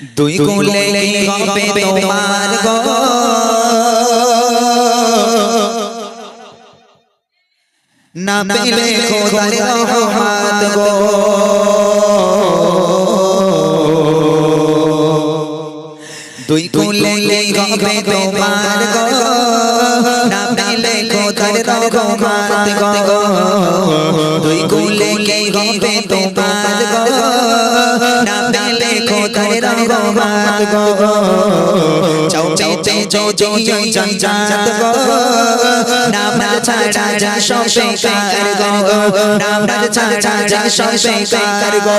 দুই কুলে হবে তোমার গো? না পেলে খোদার রহমত গো। দুই কুলে হবে তোমার গো? না পেলে খোদার রহমত গো। দুই কুলে হবে তোমার রহমত গো চাও চাও চাও চাও চাও জঞ্জাত গো নাম ছাড়া যা সব বেকার গো নাম ছাড়া যা সব বেকার গো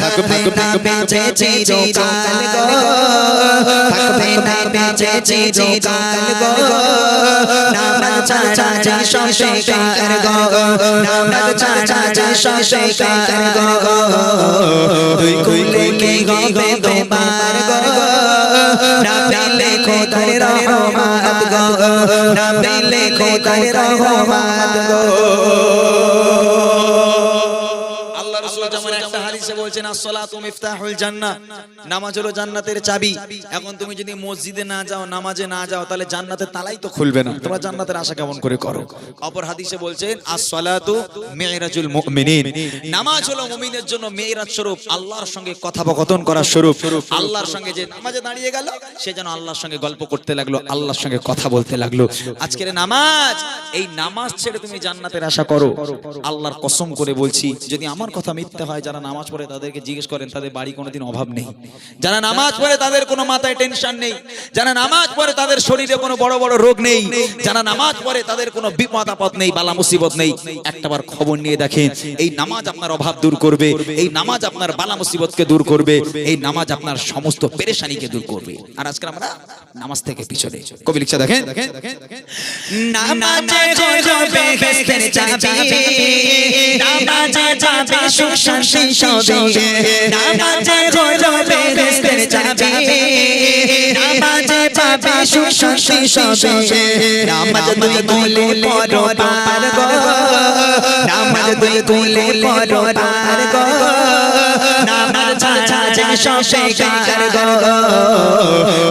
থাকবে না বেঁচে চিরকাল গো থাকবে না বেঁচে চিরকাল গো নাম ছাড়া যা সংসার গো নাম ছাড়া যা সংসার গো দুই কুলে কে হবে তোমার গো না পেলে খোদার রহমত গো না পেলে খোদার রহমত গো হাদিসে বলছেন as-সালাতু মিফতাহুল জান্নাহ। নামাজ হলো জান্নাতের চাবি। এখন তুমি যদি মসজিদে না যাও, নামাজে না যাও, তাহলে জান্নাতের তালাই তো খুলবে না। তোমরা জান্নাতের আশা কেমন করে করো? অপর হাদিসে বলছেন as-সালাতু মিরাজুল মুমিনিন। নামাজ হলো মুমিনের জন্য মিরাজ স্বরূপ, আল্লাহর সঙ্গে কথোপকথন করার স্বরূপ। আল্লাহর সঙ্গে যে নামাজে দাঁড়িয়ে গেল, সে যেন আল্লাহর সঙ্গে গল্প করতে লাগল, আল্লাহর সঙ্গে কথা বলতে লাগল। আজকের নামাজ, এই নামাজ ছেড়ে তুমি জান্নাতের আশা করো। আল্লাহর কসম করে বলছি, যদি আমার কথা মিথ্যা হয়, যারা নামাজ পড়ে তাদেরকে জিজ্ঞেস করেন, তাদের বাড়ি কোনোদিন অভাব নেই। যারা নামাজ পড়ে তাদের কোনো মাথায় টেনশন নেই। যারা নামাজ পড়ে তাদের শরীরে কোনো বড় বড় রোগ নেই। যারা নামাজ পড়ে তাদের কোনো বিপদ আপদ নেই, বালা মুসিবত নেই। একটাবার খবর নিয়ে দেখেন, এই নামাজ আপনার অভাব দূর করবে, এই নামাজ আপনার বালা মুসিবতকে দূর করবে, এই নামাজ আপনার সমস্ত পেরেশানিকে দূর করবে। আর আজকে আমরা নামাজ থেকে পিছনে, কবি লিখছে, দেখেন। নামাজে হবে বেহেশতের চাবি নামাজে যাবে সুখ শান্তি সবে নামাজে হবে বেহেশতের চাবি নামাজে পাবে সুখ শান্তি সবে নামাজ দুই কুলে পড়ো পার গো নামাজ দুই কুলে পড়ো পার গো নামাজ ছাড়া যে সব বেকার গো?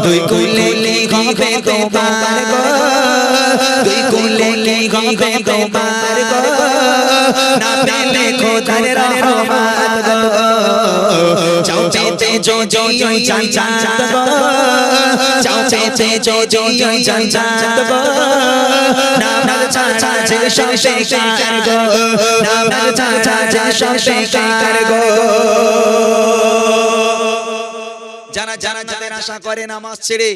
দুই কুলে হবে তোমার গো? দুই কুলে হবে তোমার গো? না পেলে খোদার রহমত গো। চাও পেতে জো জো জো চান চান চাও পেতে জো জো জো চান চান গো। নাম ছাড়া যে সব বেকার গো। নাম ছাড়া যে সব বেকার গো। যারা যারা যাদের আশা করে নামাজ ছেড়ে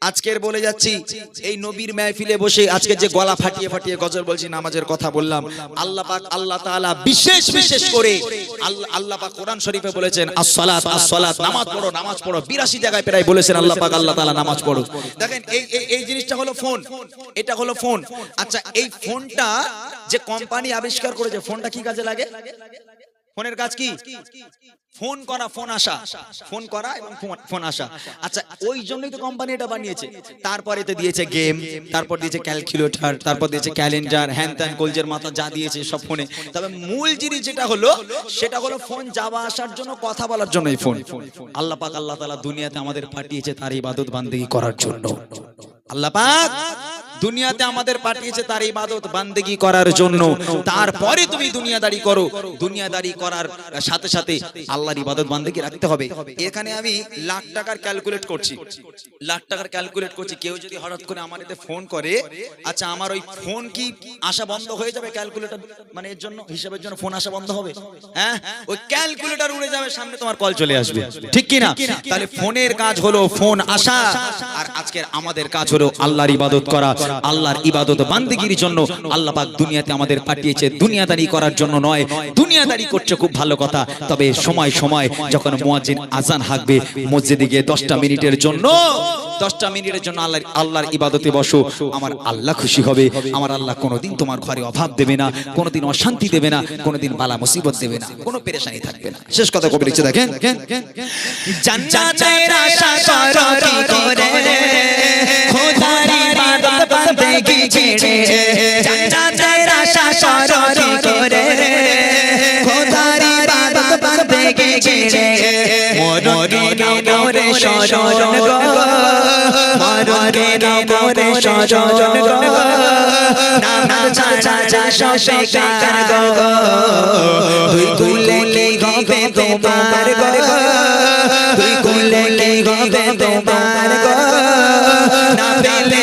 আজকের বলে যাচ্ছি, এই নবীর মেহফিলে বসে আজকে যে গলা ফাটিয়ে ফাটিয়ে গজল বলছি, নামাজের কথা বললাম। আল্লাহ পাক, আল্লাহ তাআলা বিশেষ বিশেষ করে আল্লাহ আল্লাহ পাক কোরআন শরীফে বলেছেন as-সালাত as-সালাত নামাজ পড়ো নামাজ পড়ো 82 জায়গায় প্রায় বলেছেন, আল্লাহ পাক, আল্লাহ তাআলা নামাজ পড়ো। দেখেন এই- এই জিনিসটা হলো ফোন, এটা হলো ফোন। আচ্ছা এই ফোনটা যে কোম্পানি আবিষ্কার করেছে, ফোনটা কি কাজে লাগে? ফোনের কাজ কি? ফোন করা, ফোন আসা। ফোন করা এবং ফোন- আসা। আচ্ছা ওই জন্যই তো কোম্পানি এটা বানিয়েছে। তারপরে তো দিয়েছে গেম তারপর দিয়েছে ক্যালকুলেটর তারপর দিয়েছে ক্যালেন্ডার হ্যান ত্যান কলজের মাথা যা দিয়েছে সব ফোনে। তবে মূল জিনিস যেটা হলো, সেটা হলো ফোন যাওয়া আসার জন্য, কথা বলার জন্য এই ফোন আল্লাহ পাক আল্লাহ তাআলা দুনিয়াতে আমাদের পাঠিয়েছে তার ইবাদত বান্দেগি করার জন্য। আল্লাহ পাক দুনিয়াতে আমাদের পাঠিয়েছে তার ইবাদত বান্দেগি করার জন্য। তারপরে তুমি দুনিয়াদারি করো। দুনিয়াদারি করার সাথে সাথে আল্লাহর ইবাদত বান্দেগি রাখতে হবে। এখানে আমি লাখ টাকার ক্যালকুলেট করছি। লাখ টাকার ক্যালকুলেট করছি। কেউ যদি হঠাৎ করে আমার এতে ফোন করে আচ্ছা আমার ওই ফোন কি আসা বন্ধ হয়ে যাবে? ক্যালকুলেটর মানে এর জন্য হিসাবের জন্য ফোন আসা বন্ধ হবে? হ্যাঁ? ওই ক্যালকুলেটর উড়ে যাবে সামনে তোমার কল চলে আসবে। ঠিক কি না তাহলে ফোনের কাজ হলো ফোন আসা আর আজকের আমাদের কাজ হলো আল্লাহর ইবাদত করা। আল্লাহর ইবাদত বান্দিগির জন্য আল্লাহ পাক দুনিয়াতে আমাদের পাঠিয়েছে। দুনিয়াদারি করার জন্য নয়, দুনিয়াদারি করছে খুব ভালো কথা। তবে সময় সময় যখন মুয়াজ্জিন আজান হাঁকবে, মসজিদে গিয়ে দশটা মিনিটের জন্য, দশটা মিনিটের জন্য আল্লাহ আল্লাহর ইবাদতে বসো। আমার আল্লাহ খুশি হবে। আমার আল্লাহ কোনোদিন তোমার ঘরে অভাব দেবে না, কোনোদিন অশান্তি দেবে না, কোনোদিন বালা মুসিবত দেবে না, কোনো পেরেশানি থাকবে না। শেষ কথা কবি লিখছে, দেখেন। জান্নাতের আশা করো কি করে, খোদার ইবাদত বান্দেগি ছেড়ে আশা করো কি করে খোদার ইবাদত বান্দেগি ছেড়ে মরণকে নাও শরণ গো। মরণকে নাও শরণ গো। নাম ছাড়া যা সবে গো তুই তুলে লে হবে তোমার গো। তুই তুলে লে হবে তোমার গো। না পেলে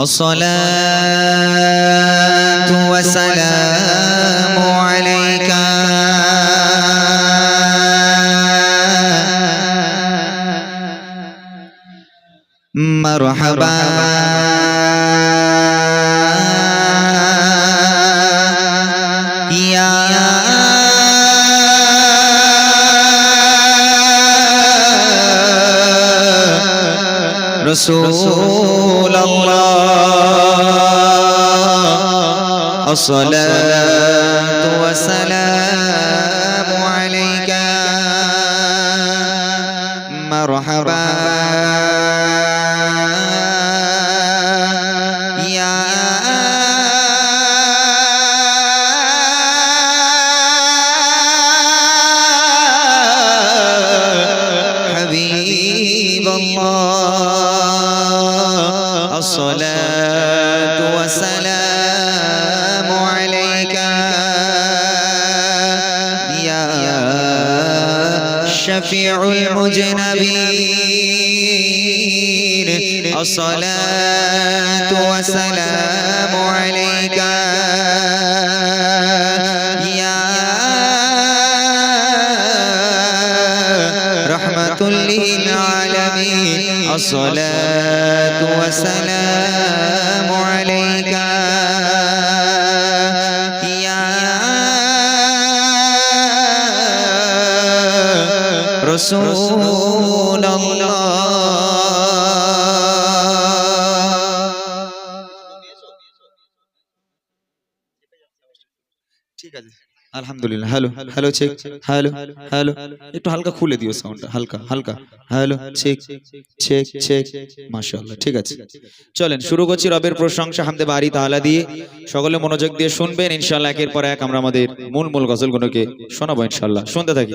الصلاة والسلام عليك. مرحبا. رسول الله. الصلاة والسلام شفيع المجنبين. الصلاة والسلام عليك. يا رحمة للعالمين. الصلاة والسلام রসুল আলহামদুলিল্লাহ। Hello hello check hello hello একটু হালকা খুলে দিও সাউন্ডটা হালকা হালকা। হ্যালো চেক চেক চেক মাশাআল্লাহ ঠিক আছে। চলেন শুরু করছি রবের প্রশংসা হামদে বাড়ি তাহলা দিয়ে। সকলে মনোযোগ দিয়ে শুনবেন। ইনশাআল্লাহ একের পর এক আমরা আমাদের মূল মূল গজলগুলোকে শোনাবো ইনশাআল্লাহ। শুনতে থাকি।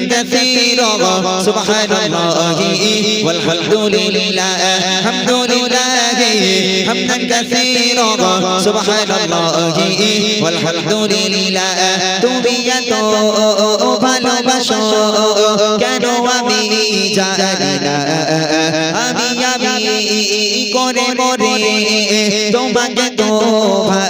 হামদান কাসীরা সুবহানাল্লাহি ওয়ালহামদুলিল্লাহ আলহামদুলিল্লাহ হামদান কাসীরা সুবহানাল্লাহি ওয়ালহামদুলিল্লাহ তুমি এত ভালোবাসো কেন আমি জানি না? আমি করে মরে তোমাকে তো ভাবি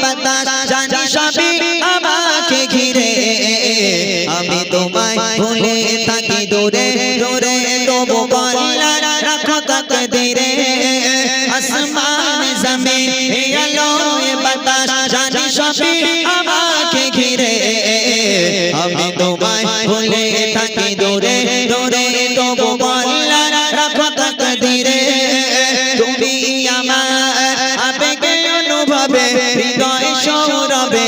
থাকি দূরে দূরে তবু বললা রাখো, তাকে ধীরে। আসমান, জমিন আলো বাতাস, জানি সবই আমাকে ঘিরে। আমি তোমায় ভুলে থাকি দূরে দূরে তবু বললা রাখো, তাকে ধীরে। তুমি আমার আবেগে অনুভবে, হৃদয় সৌরভে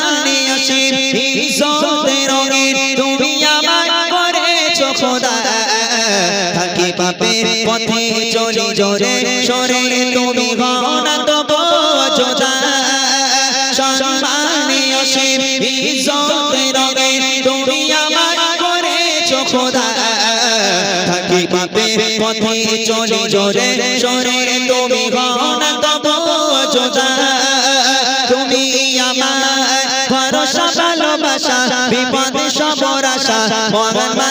জোরে সরে তুমি গনা তব যোদা সম্মানীয় শির ইজ্জতের রঙিন তুমি আমার করেছ খোদা থাকি পাপে পথে চলি জোরে সরে তুমি গনা তব যোদা তুমি আমার ভরসা, ভালোবাসা, বিপদে সবর আশা মহান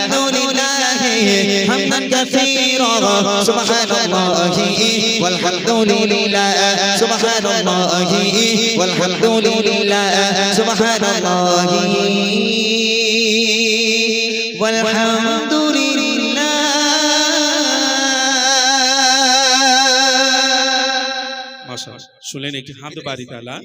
كثيرا سبحان الله والحمد لله سبحان الله والحمد لله سبحان الله والحمد لله মাশাআল্লাহ শুনলেন একটি হামদ বাড়ি তালা